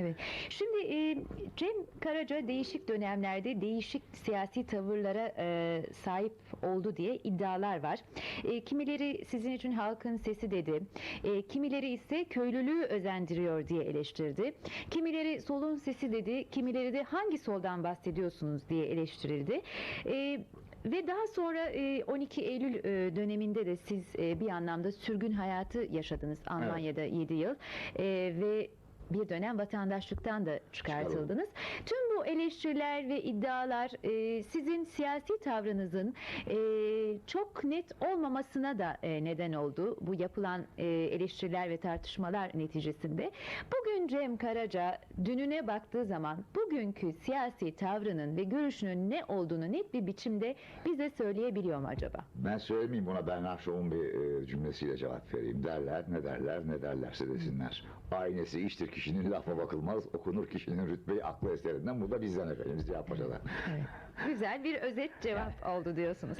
Evet. Şimdi e, Cem Karaca değişik dönemlerde değişik siyasi tavırlara e, sahip oldu diye iddialar var. E, kimileri sizin için halkın sesi dedi. E, kimileri ise köylülüğü özendiriyor diye eleştirdi. Kimileri solun sesi dedi. Kimileri de hangi soldan bahsediyorsunuz diye eleştirildi. E, ve daha sonra e, 12 Eylül e, döneminde de siz e, bir anlamda sürgün hayatı yaşadınız Almanya'da 7 yıl E, ve bir dönem vatandaşlıktan da çıkartıldınız. Tüm bu eleştiriler ve iddialar e, sizin siyasi tavrınızın e, çok net olmamasına da e, neden oldu. Bu yapılan e, eleştiriler ve tartışmalar neticesinde. Bugün Cem Karaca dününe baktığı zaman bugünkü siyasi tavrının ve görüşünün ne olduğunu net bir biçimde bize söyleyebiliyor mu acaba? Ben söylemeyeyim buna Bernard Shaw'un bir e, cümlesiyle cevap vereyim. Derler ne derler ne derlerse desinler. Aynesi iştir kişinin lafa bakılmaz. Okunur kişinin rütbeyi aklı eserinden. Bu da bizden efendim Ziya Paşa'dan. Güzel bir özet cevap oldu diyorsunuz.